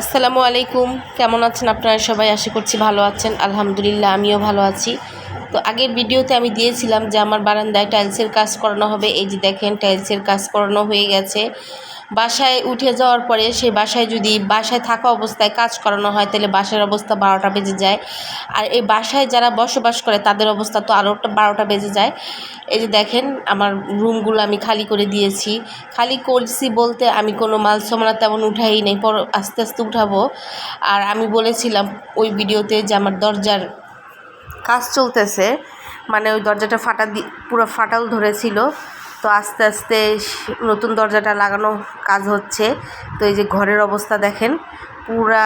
আসসালামু আলাইকুম। কেমন আছেন আপনারা? সবাই আশা করছি ভালো আছেন। আলহামদুলিল্লাহ আমিও ভালো আছি। তো আগের ভিডিওতে আমি দিয়েছিলাম যে আমার বারান্দায় টাইলসের কাজ করানো হবে। এই যে দেখেন, টাইলসের কাজ করানো হয়ে গেছে। বাসায় উঠে যাওয়ার পরে সেই বাসায় যদি বাসায় থাকা অবস্থায় কাজ করানো হয়, তাহলে বাসার অবস্থা বারোটা বেজে যায়। আর এই বাসায় যারা বসবাস করে, তাদের অবস্থা তো আরও বারোটা বেজে যায়। এই যে দেখেন, আমার রুমগুলো আমি খালি করে দিয়েছি। খালি করছি বলতে আমি কোনো মাল সামানা তেমন উঠাই নেই, পর আস্তে আস্তে উঠাবো। আর আমি বলেছিলাম ওই ভিডিওতে যে আমার দরজার কাজ চলতেছে। মানে ওই দরজাটা ফাটা দি, পুরো ফাটাল ধরেছিল। তো আস্তে আস্তে নতুন দরজাটা লাগানো কাজ হচ্ছে। তো এই যে ঘরের অবস্থা দেখেন, পুরা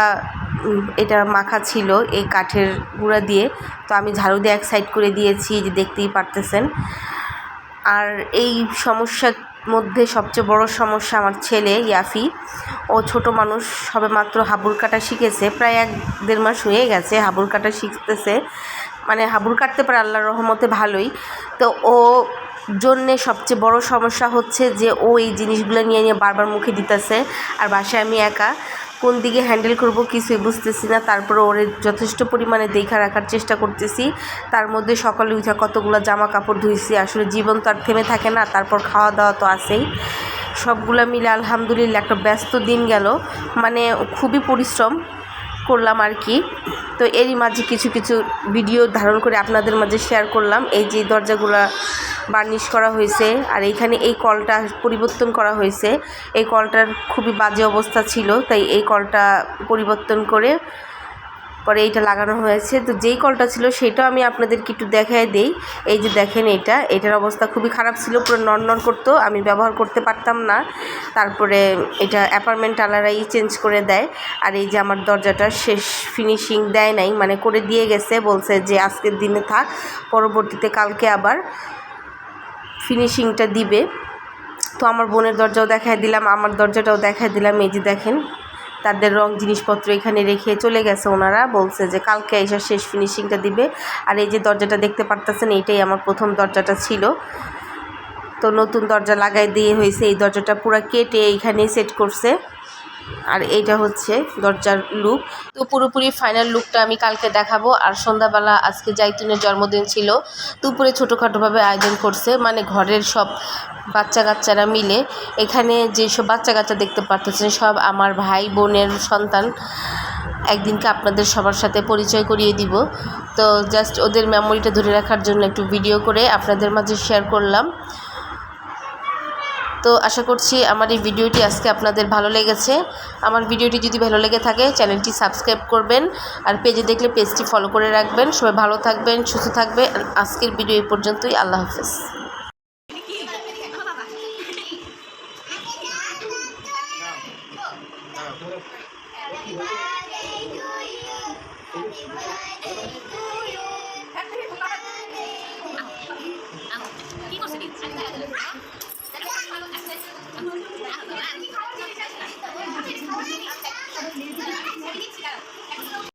এটা মাখা ছিল এই কাঠের গুঁড়া দিয়ে। তো আমি ঝাড়ু দিয়ে এক সাইড করে দিয়েছি যে দেখতেই পারতেছেন। আর এই সমস্যার মধ্যে সবচেয়ে বড় সমস্যা আমার ছেলে ইয়াফি। ও ছোট মানুষ সবে মাত্র হাবুর কাটা শিখেছে। প্রায় এক দেড় মাস হয়ে গেছে হাবুর কাটা শিখতেছে। মানে হাবুর কাটতে পারে আল্লাহর রহমতে ভালোই। তো ও জন্যে সবচেয়ে বড় সমস্যা হচ্ছে যে ও এই জিনিসগুলো নিয়ে নিয়ে বারবার মুখে দিতেছে আর বাসায় আমি একা। কোন দিকে হ্যান্ডেল করব কিছুই বুঝতেছি না। তারপরে ওরে যথেষ্ট পরিমাণে দেখা রাখার চেষ্টা করতেছি। তার মধ্যে সকালে উঠে কতগুলো জামা কাপড় ধুইছি। আসলে জীবন তো আর থেমে থাকে না, তারপর খাওয়া দাওয়া তো আসেই সবগুলো মিলে আলহামদুলিল্লাহ একটা ব্যস্ত দিন গেল। মানে খুবই পরিশ্রম। করলাম আর কি। তো এরই মাঝে কিছু কিছু ভিডিও ধারণ করে আপনাদের মাঝে শেয়ার করলাম। এই যে দরজাগুলো বার্নিশ করা হয়েছে আর এইখানে এই কলটা পরিবর্তন করা হয়েছে। এই কলটার খুবই বাজে অবস্থা ছিল, তাই এই কলটা পরিবর্তন করে পরে এইটা লাগানো হয়েছে। তো যেই কলটা ছিল সেটাও আমি আপনাদেরকে একটু দেখায় দেই। এই যে দেখেন এটা, এটার অবস্থা খুবই খারাপ ছিল, পুরো নড়নড় করতো, আমি ব্যবহার করতে পারতাম না। তারপরে এটা অ্যাপার্টমেন্ট আলারাই চেঞ্জ করে দেয়। আর এই যে আমার দরজাটা শেষ ফিনিশিং দেয় নাই মানে করে দিয়ে গেছে, বলছে যে আজকের দিনে থাক, পরবর্তীতে কালকে আবার ফিনিশিংটা দিবে। তো আমার বোনের দরজাও দেখায় দিলাম, আমার দরজাটাও দেখায় দিলাম, এই যে দেখেন। তাদের রং জিনিসপত্র এখানে রেখে চলে গেছে ওনারা, বলছে যে কালকে এসে শেষ ফিনিশিংটা দিবে। আর এই যে দরজাটা দেখতে পারতেছেন, এইটাই আমার প্রথম দরজাটা ছিল। তো নতুন দরজা লাগাই দিয়ে হয়েছে, এই দরজাটা পুরো কেটে এইখানেই সেট করছে। আর এইটা হচ্ছে দরজার লুক তো পুরোপুরি ফাইনাল লুকটা আমি কালকে দেখাবো। আর সন্ধ্যাবেলা আজকে জাইতুনের জন্মদিন ছিল। দুপুরে ছোটোখাটোভাবে আয়োজন করছে। মানে ঘরের সব বাচ্চা কাচ্চারা মিলে। এখানে যেসব বাচ্চা কাচ্চা দেখতে পারতেছেন, সব আমার ভাই বোনের সন্তান। একদিনকে আপনাদের সবার সাথে পরিচয় করিয়ে দিব। তো জাস্ট ওদের মেমোরিটা ধরে রাখার জন্য একটু ভিডিও করে আপনাদের মাঝে শেয়ার করলাম। তো আশা করছি আমার এই ভিডিওটি আজকে আপনাদের ভালো লেগেছে। আমার ভিডিওটি যদি ভালো লেগে থাকে, চ্যানেলটি সাবস্ক্রাইব করবেন আর পেজে দেখলে পেজটি ফলো করে রাখবেন। সবাই ভালো থাকবেন, সুস্থ থাকবে আজকের ভিডিও এই পর্যন্তই। আল্লাহ হাফেজ। কি